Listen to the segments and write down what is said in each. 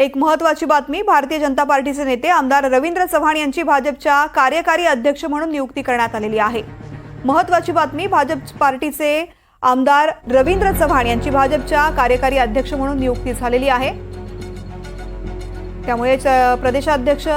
एक महत्वाची बातमी भारतीय जनता पार्टीचे नेते आमदार रवींद्र चव्हाण यांची भाजपच्या कार्यकारी अध्यक्ष म्हणून नियुक्ती करण्यात आलेली आहे. महत्वाची बातमी भाजप पार्टीचे आमदार रवींद्र चव्हाण यांची भाजपच्या कार्यकारी अध्यक्ष म्हणून नियुक्ती झालेली आहे. त्यामुळे च- प्रदेशाध्यक्ष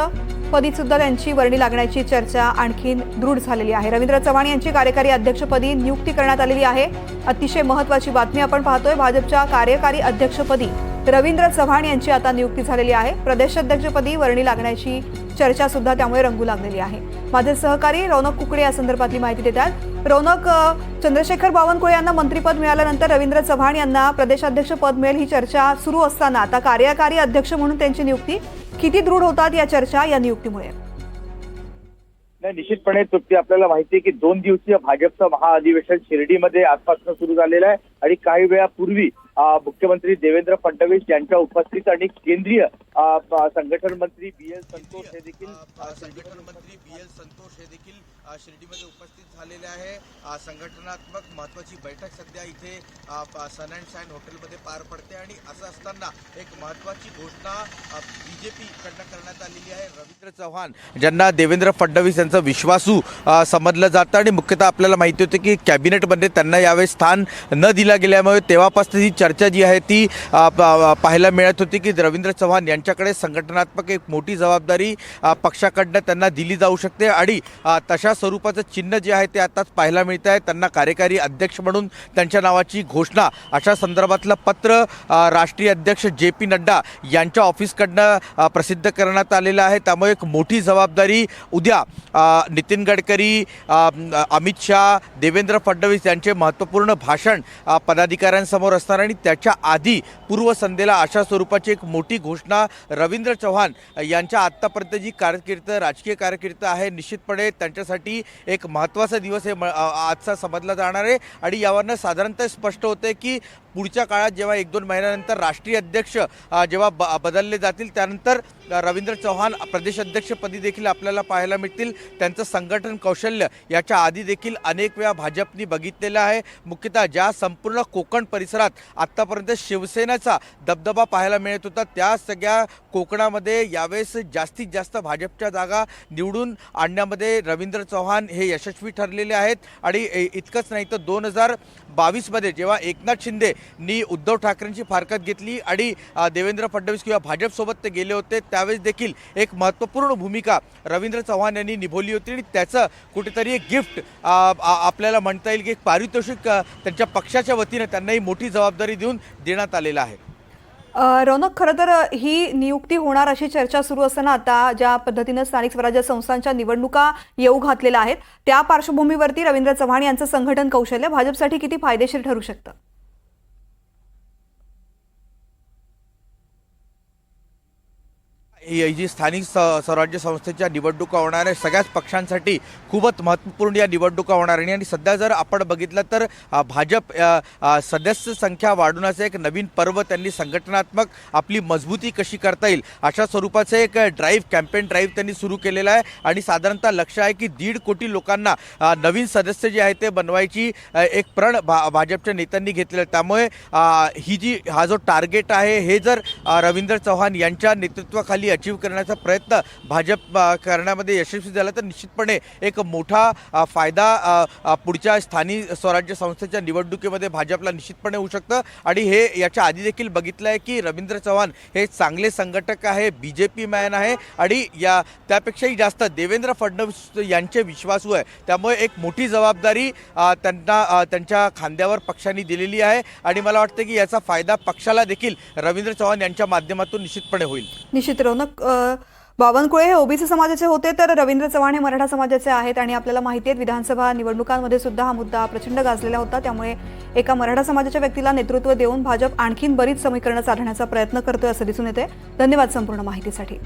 पदी सुद्धा त्यांची वर्णी लागण्याची चर्चा आणखीन दृढ झालेली आहे. रवींद्र चव्हाण यांची कार्यकारी अध्यक्षपदी नियुक्ती करण्यात आलेली आहे. अतिशय महत्वाची बातमी आपण पाहतोय भाजपच्या कार्यकारी अध्यक्षपदी रवींद्र चव्हाण यांची आता नियुक्ती झालेली आहे. प्रदेशाध्यक्षपदी वर्णी लागण्याची चर्चा सुद्धा त्यामुळे रंगू लागलेली आहे. माझे सहकारी रौनक कुकडे या संदर्भातली माहिती देतात. रौनक चंद्रशेखर बावनकुळे यांना मंत्रीपद मिळाल्यानंतर रवींद्र चव्हाण यांना प्रदेशाध्यक्ष पद मिळेल ही चर्चा सुरू असताना आता कार्यकारी अध्यक्ष म्हणून त्यांची नियुक्ती किती दृढ होतात या चर्चा या नियुक्तीमुळे? नाही निश्चितपणे तृप्ती आपल्याला माहिती आहे की दोन दिवसीय भाजपचं महाअधिवेशन शिर्डीमध्ये आजपासून सुरू झालेलं आहे आणि काही वेळापूर्वी मुख्यमंत्री देवेंद्र फडणवीस यांच्या उपस्थित आणि केंद्रीय संघटन मंत्री बी एल संतोष हे देखील संघटन मंत्री बी एल संतोष हे देखील शिर्डीमध्ये उपस्थित झालेले आहे. संघटनात्मक महत्वाची बैठक सध्या इथे सन अँड शाईन हॉटेलमध्ये पार पडते आणि असं असताना एक महत्वाची घोषणा बीजेपी कडनं करण्यात आलेली आहे. रवींद्र चव्हाण ज्यांना देवेंद्र फडणवीस यांचं विश्वासू समजलं जातं आणि मुख्यतः आपल्याला माहिती होते की कॅबिनेटमध्ये त्यांना यावेळी स्थान न दिलं गेल्यामुळे तेव्हापासून ही चर्चा जी आहे ती पाहायला मिळत होती की रवींद्र चव्हाण यांच्याकडे संघटनात्मक एक मोठी जबाबदारी पक्षाकडनं त्यांना दिली जाऊ शकते आणि तशा स्वरूपाचं चिन्ह जे आहे ते आताच पाहायला मिळतं आहे. त्यांना कार्यकारी अध्यक्ष म्हणून त्यांच्या नावाची घोषणा अशा संदर्भातलं पत्र राष्ट्रीय अध्यक्ष जे पी नड्डा यांच्या ऑफिसकडनं प्रसिद्ध करण्यात आलेलं आहे. त्यामुळे एक मोठी जबाबदारी उद्या नितीन गडकरी अमित शहा देवेंद्र फडणवीस यांचे महत्त्वपूर्ण भाषण पदाधिकाऱ्यांसमोर असणार आणि त्याच्या आधी पूर्वसंध्येला अशा स्वरूपाची एक मोठी घोषणा रवींद्र चव्हाण यांच्या आत्तापर्यंत जी कारकीर्द राजकीय कारकीर्द आहे निश्चितपणे त्यांच्यासाठी एक महत्त्वाचा दिवस हे म- आजचा समजला जाणार आहे. आणि यावरनं साधारणतः स्पष्ट होते की पुढच्या काळात जेव्हा एक दोन महिन्यानंतर राष्ट्रीय अध्यक्ष जेव्हा ब बदलले जातील त्यानंतर रवींद्र चव्हाण प्रदेश अध्यक्षपदी देखील आपल्याला पाहायला मिळतील. त्यांचं संघटन कौशल्य याच्या आधी देखील अनेक वेळा भाजपनी बघितलेलं आहे. मुख्यतः ज्या संपूर्ण कोकण परिसरात आत्तापर्यंत शिवसेनेचा दबदबा पाहायला मिळत होता. त्या सगळ्या कोकणामध्ये यावेळेस जास्तीत जास्त भाजपच्या जागा निवडून आणण्यामध्ये रवींद्र चव्हाण हे यशस्वी ठरलेले आहेत. आणि इतकंच नाही तर दोन हजार बावीसमध्ये जेव्हा एकनाथ शिंदेनी उद्धव ठाकरेंची फारकत घेतली आणि देवेंद्र फडणवीस किंवा भाजपसोबत ते गेले होते त्यावेळेस देखील एक महत्त्वपूर्ण भूमिका रवींद्र चव्हाण यांनी निभवली होती. आणि त्याचं कुठेतरी एक गिफ्ट आपल्याला म्हणता येईल की एक पारितोषिक त्यांच्या पक्षाच्या वतीनं त्यांनाही मोठी जबाबदारी देऊन देण्यात आलेलं आहे. रौनक खरं तर ही नियुक्ती होणार अशी चर्चा सुरू असताना आता ज्या पद्धतीनं स्थानिक स्वराज्य संस्थांच्या निवडणुका येऊ घातलेल्या आहेत त्या पार्श्वभूमीवरती रवींद्र चव्हाण यांचं संघटन कौशल्य भाजपसाठी किती फायदेशीर ठरू शकतं? जी स्थानिक स- स्वराज्य संस्थेच्या निवडणुका होणार आहे सगळ्याच पक्षांसाठी खूपच महत्त्वपूर्ण या निवडणुका होणार आहे आणि सध्या जर आपण बघितलं तर भाजप सदस्य संख्या वाढवण्याचं एक नवीन पर्व त्यांनी संघटनात्मक आपली मजबूती कशी करता येईल अशा स्वरूपाचं एक ड्राईव्ह कॅम्पेन ड्राईव्ह त्यांनी सुरू केलेलं आहे. आणि साधारणतः लक्ष आहे की दीड कोटी लोकांना नवीन सदस्य जे आहे ते बनवायची एक प्रण भा भाजपच्या नेत्यांनी घेतलेलं आहे. त्यामुळे ही जी हा जो टार्गेट आहे हे जर रवींद्र चव्हाण यांच्या नेतृत्वाखाली अचीव करण्याचा प्रयत्न भाजप करण्यामध्ये यशस्वी झाला तर निश्चितपणे एक मोठा फायदा पुढच्या स्थानिक स्वराज्य संस्थेच्या निवडणुकीमध्ये भाजपला निश्चितपणे होऊ शकतं. आणि हे याच्या आधी देखील बघितलं आहे की रवींद्र चव्हाण हे चांगले संघटक आहे बी जे पी मॅन आहे. आणि या त्यापेक्षाही जास्त देवेंद्र फडणवीस यांचे विश्वासू आहे. त्यामुळे एक मोठी जबाबदारी त्यांना त्यांच्या खांद्यावर पक्षांनी दिलेली आहे. आणि मला वाटतं की याचा फायदा पक्षाला देखील रवींद्र चव्हाण यांच्या माध्यमातून निश्चितपणे होईल. निश्चित रौनक बावनकुळे हे ओबीसी समाजाचे होते तर रवींद्र चव्हाण हे मराठा समाजाचे आहेत आणि आपल्याला माहिती आहे विधानसभा निवडणुकांमध्ये सुद्धा हा मुद्दा प्रचंड गाजलेला होता. त्यामुळे एका मराठा समाजाच्या व्यक्तीला नेतृत्व देऊन भाजप आणखीन बरीच समीकरणं साधण्याचा प्रयत्न करतोय असं दिसून येते धन्यवाद संपूर्ण माहितीसाठी.